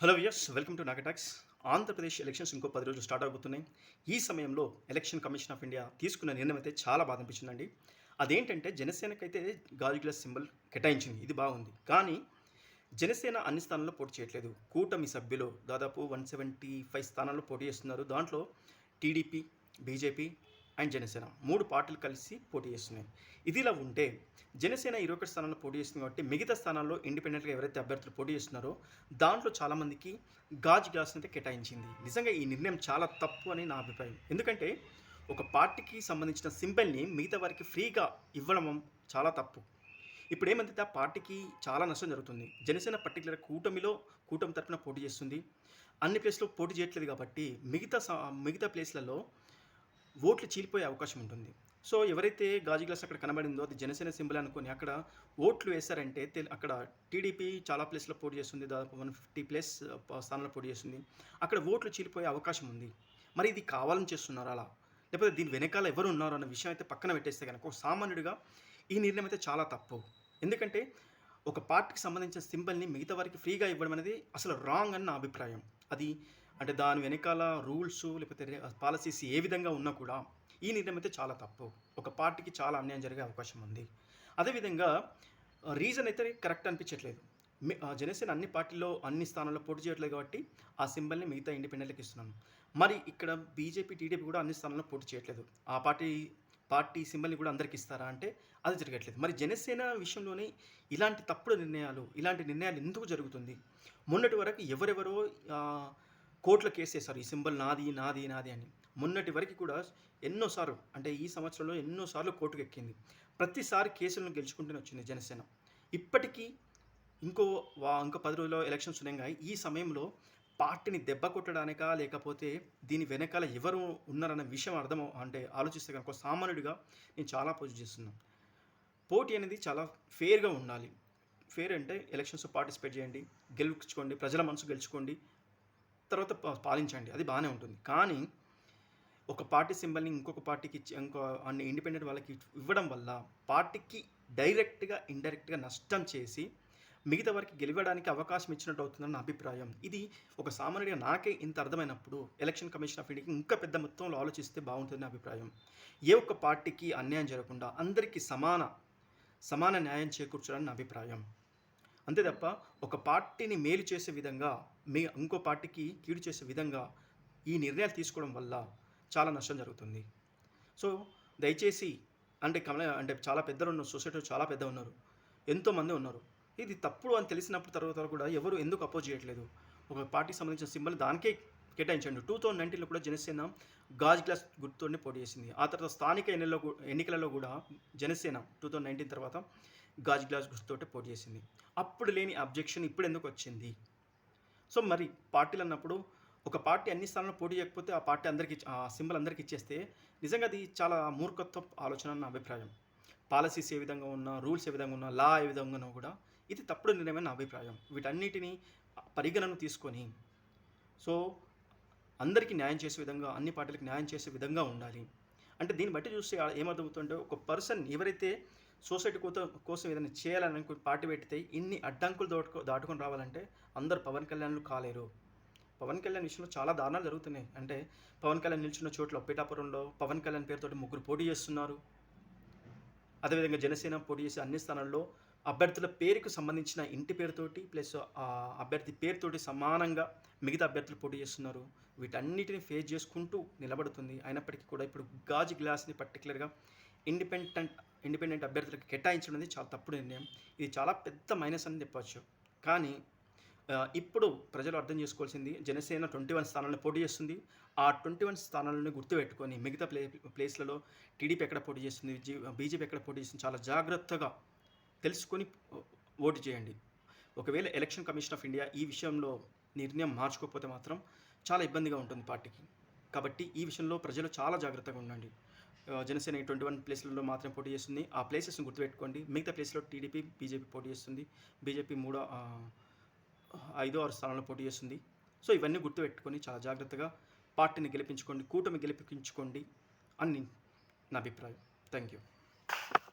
Hello viewers welcome to నాగటాక్స్ Andhra Pradesh elections ఇంకో పది రోజులు స్టార్ట్ అవుతున్నాయి ఈ సమయంలో ఎలక్షన్ కమిషన్ ఆఫ్ ఇండియా తీసుకున్న నిర్ణయం అయితే చాలా బాధ అనిపించిందండి. అదేంటంటే జనసేనకైతే గాజు గ్లాస్ సింబల్ కేటాయించింది. ఇది బాగుంది. కానీ జనసేన అన్ని స్థానాల్లో పోటీ చేయట్లేదు. కూటమి సభ్యులు దాదాపు వన్ సెవెంటీ ఫైవ్ స్థానాల్లో పోటీ చేస్తున్నారు. దాంట్లో టీడీపీ బీజేపీ అండ్ జనసేన. మూడు పార్టీలు కలిసి పోటీ చేస్తున్నాయి. ఇదిలా ఉంటే జనసేన ఇరవై ఒకటి స్థానాల్లో పోటీ చేస్తుంది కాబట్టి మిగతా స్థానాల్లో ఇండిపెండెంట్గా ఎవరైతే అభ్యర్థులు పోటీ చేస్తున్నారో దాంట్లో చాలామందికి గాజు గ్లాస్ అయితే కేటాయించింది. నిజంగా ఈ నిర్ణయం చాలా తప్పు అని నా అభిప్రాయం. ఎందుకంటే ఒక పార్టీకి సంబంధించిన సింబల్ని మిగతా వారికి ఫ్రీగా ఇవ్వడం చాలా తప్పు. ఇప్పుడు ఏమంటే ఆ పార్టీకి చాలా నష్టం జరుగుతుంది. జనసేన పర్టికులర్ కూటమిలో కూటమి తరపున పోటీ చేస్తుంది. అన్ని ప్లేస్లో పోటీ చేయట్లేదు కాబట్టి మిగతా మిగతా ప్లేస్లలో ఓట్లు చీలిపోయే అవకాశం ఉంటుంది. సో ఎవరైతే గాజు గ్లాస్ అక్కడ కనబడిందో అది జనసేన సింబల్ అనుకొని అక్కడ ఓట్లు వేశారంటే అక్కడ టీడీపీ చాలా ప్లేస్లో పోటీ చేస్తుంది దాదాపు వన్ ఫిఫ్టీ ప్లేస్ స్థానంలో పోటీ చేస్తుంది. అక్కడ ఓట్లు చీలిపోయే అవకాశం ఉంది. మరి ఇది కావాలని చేస్తున్నారు అలా? లేకపోతే దీని వెనకాల ఎవరు ఉన్నారు అన్న విషయం అయితే పక్కన పెట్టేస్తే కనుక ఒక సామాన్యుడిగా ఈ నిర్ణయం అయితే చాలా తప్పు. ఎందుకంటే ఒక పార్టీకి సంబంధించిన సింబల్ని మిగతా వారికి ఫ్రీగా ఇవ్వడం అనేది అసలు రాంగ్ అని నా అభిప్రాయం. అది అంటే దాని వెనకాల రూల్స్ లేకపోతే పాలసీస్ ఏ విధంగా ఉన్నా కూడా ఈ నిర్ణయం అయితే చాలా తప్పు. ఒక పార్టీకి చాలా అన్యాయం జరిగే అవకాశం ఉంది. అదేవిధంగా రీజన్ అయితే కరెక్ట్ అనిపించట్లేదు. ఆ జనసేన అన్ని పార్టీల్లో అన్ని స్థానాల్లో పోటీ చేయట్లేదు కాబట్టి ఆ సింబల్ని మిగతా ఇండిపెండెంట్కి ఇస్తున్నాను. మరి ఇక్కడ బీజేపీ టీడీపీ కూడా అన్ని స్థానాల్లో పోటీ చేయట్లేదు. ఆ పార్టీ పార్టీ సింబల్ని కూడా అందరికి ఇస్తారా అంటే అది జరగట్లేదు. మరి జనసేన విషయంలోనే ఇలాంటి తప్పుడు నిర్ణయాలు ఇలాంటి నిర్ణయాలు ఎందుకు జరుగుతుంది? మొన్నటి వరకు ఎవరెవరో కోర్టులో కేసు ఈ సింబల్ నాది నాది నాది అని. మొన్నటి వరకు కూడా ఎన్నోసార్లు అంటే ఈ సంవత్సరంలో ఎన్నోసార్లు కోర్టుకు ఎక్కింది. ప్రతిసారి కేసులను గెలుచుకుంటూనే వచ్చింది జనసేన. ఇప్పటికీ ఇంకో వా- ఇంకో పది రోజుల్లో ఎలక్షన్స్ ఉన్నాయి ఈ సమయంలో పార్టీని దెబ్బ కొట్టడానికా లేకపోతే దీని వెనకాల ఎవరు ఉన్నారన్న విషయం అర్థం అంటే ఆలోచిస్తే కనుక సామాన్యుడిగా నేను చాలా పోటీ చేస్తున్నాను. పోటీ అనేది చాలా ఫేర్గా ఉండాలి. ఫేర్ అంటే ఎలక్షన్స్ పార్టిసిపేట్ చేయండి గెలుచుకోండి ప్రజల మనసు గెలుచుకోండి తర్వాత పాలించండి. అది బాగానే ఉంటుంది. కానీ ఒక పార్టీ సింబల్ని ఇంకొక పార్టీకి ఇచ్చి ఇంకో అన్ని ఇండిపెండెంట్ వాళ్ళకి ఇవ్వడం వల్ల పార్టీకి డైరెక్ట్గా ఇండైరెక్ట్గా నష్టం చేసి మిగతా వారికి గెలవడానికి అవకాశం ఇచ్చినట్టు అవుతుందని నా అభిప్రాయం. ఇది ఒక సామాన్యుడిగా నాకే ఇంత అర్థమైనప్పుడు ఎలక్షన్ కమిషన్ ఆఫ్ ఇండియాకి ఇంకా పెద్ద మొత్తంలో ఆలోచిస్తే బాగుంటుంది నా అభిప్రాయం. ఏ ఒక్క పార్టీకి అన్యాయం జరగకుండా అందరికీ సమాన సమాన న్యాయం చేకూర్చడానికి నా అభిప్రాయం. అంతే తప్ప ఒక పార్టీని మేలు చేసే విధంగా మీ ఇంకో పార్టీకి కీడు చేసే విధంగా ఈ నిర్ణయాలు తీసుకోవడం వల్ల చాలా నష్టం జరుగుతుంది. సో దయచేసి అంటే కమల అంటే చాలా పెద్దలు ఉన్నారు సొసైటీలో చాలా పెద్ద ఉన్నారు ఎంతోమంది ఉన్నారు. ఇది తప్పుడు అని తెలిసినప్పుడు తర్వాత కూడా ఎవరు ఎందుకు అపోజ్ చేయట్లేదు? ఒక పార్టీకి సంబంధించిన సింబల్ దానికే కేటాయించండి. టూ థౌజండ్ నైన్టీన్లో కూడా జనసేన గాజ్ గ్లాస్ గుర్తుతోనే పోటీ చేసింది. ఆ తర్వాత స్థానిక ఎన్నికల్లో ఎన్నికలలో కూడా జనసేన టూ థౌజండ్ నైన్టీన్ తర్వాత గాజు గ్లాస్ గుర్తుతో పోటీ చేసింది. అప్పుడు లేని అబ్జెక్షన్ ఇప్పుడు ఎందుకు వచ్చింది? సో మరి పార్టీలు అన్నప్పుడు ఒక పార్టీ అన్ని స్థానాల్లో పోటీ చేయకపోతే ఆ పార్టీ అందరికి ఆ సింబల్ అందరికి ఇచ్చేస్తే నిజంగా అది చాలా మూర్ఖత్వ ఆలోచన నా అభిప్రాయం. పాలసీస్ ఏ విధంగా ఉన్నా రూల్స్ ఏ విధంగా ఉన్నా లా ఏ విధంగా ఉన్నా కూడా ఇది తప్పుడు నిర్ణయమైన నా అభిప్రాయం. వీటన్నిటిని పరిగణన తీసుకొని సో అందరికీ న్యాయం చేసే విధంగా అన్ని పార్టీలకు న్యాయం చేసే విధంగా ఉండాలి. అంటే దీన్ని బట్టి చూస్తే ఆ- ఏమర్థమవుతుంటే ఒక పర్సన్ ఎవరైతే సొసైటీ కోత కోసం ఏదైనా చేయాలని పార్టీ పెట్టితే ఇన్ని అడ్డంకులు దాటుకో దాటుకొని రావాలంటే అందరు పవన్ కళ్యాణ్లు కాలేరు. పవన్ కళ్యాణ్ విషయంలో చాలా దారుణాలు జరుగుతున్నాయి. అంటే పవన్ కళ్యాణ్ నిల్చున్న చోట్ల పిఠాపురంలో పవన్ కళ్యాణ్ పేరుతోటి ముగ్గురు పోటీ చేస్తున్నారు. అదేవిధంగా జనసేన పోటీ చేసే అన్ని స్థానాల్లో అభ్యర్థుల పేరుకు సంబంధించిన ఇంటి పేరుతోటి ప్లస్ అభ్యర్థి పేరుతోటి సమానంగా మిగతా అభ్యర్థులు పోటీ చేస్తున్నారు. వీటన్నిటిని ఫేస్ చేసుకుంటూ నిలబడుతుంది. అయినప్పటికీ కూడా ఇప్పుడు గాజు గ్లాస్ని పర్టికులర్గా ఇండిపెండెంట్ ఇండిపెండెంట్ అభ్యర్థులకు కేటాయించడం అనేది చాలా తప్పుడు నిర్ణయం. ఇది చాలా పెద్ద మైనస్ అని చెప్పవచ్చు కానీ ఇప్పుడు ప్రజలు అర్థం చేసుకోవాల్సింది జనసేన ట్వంటీ వన్ స్థానాలను పోటీ చేస్తుంది. ఆ ట్వంటీ వన్ స్థానాలను గుర్తుపెట్టుకొని మిగతా ప్లే ప్లేస్లలో టీడీపీ ఎక్కడ పోటీ చేస్తుంది జీ- బీజేపీ ఎక్కడ పోటీ చేస్తుంది చాలా జాగ్రత్తగా తెలుసుకొని ఓటు చేయండి. ఒకవేళ ఎలక్షన్ కమిషన్ ఆఫ్ ఇండియా ఈ విషయంలో నిర్ణయం మార్చుకోకపోతే మాత్రం చాలా ఇబ్బందిగా ఉంటుంది పార్టీకి. కాబట్టి ఈ విషయంలో ప్రజలు చాలా జాగ్రత్తగా ఉండండి. జనసేన ట్వంటీ వన్ ప్లేస్లలో మాత్రమే పోటీ చేస్తుంది. ఆ ప్లేసెస్ని గుర్తుపెట్టుకోండి. మిగతా ప్లేస్లో టీడీపీ బీజేపీ పోటీ చేస్తుంది. బీజేపీ మూడో ఐదో ఆరు స్థానంలో పోటీ చేస్తుంది. సో ఇవన్నీ గుర్తుపెట్టుకొని చాలా జాగ్రత్తగా పార్టీని గెలిపించుకోండి కూటమి గెలిపించుకోండి అని నా అభిప్రాయం. Thank you.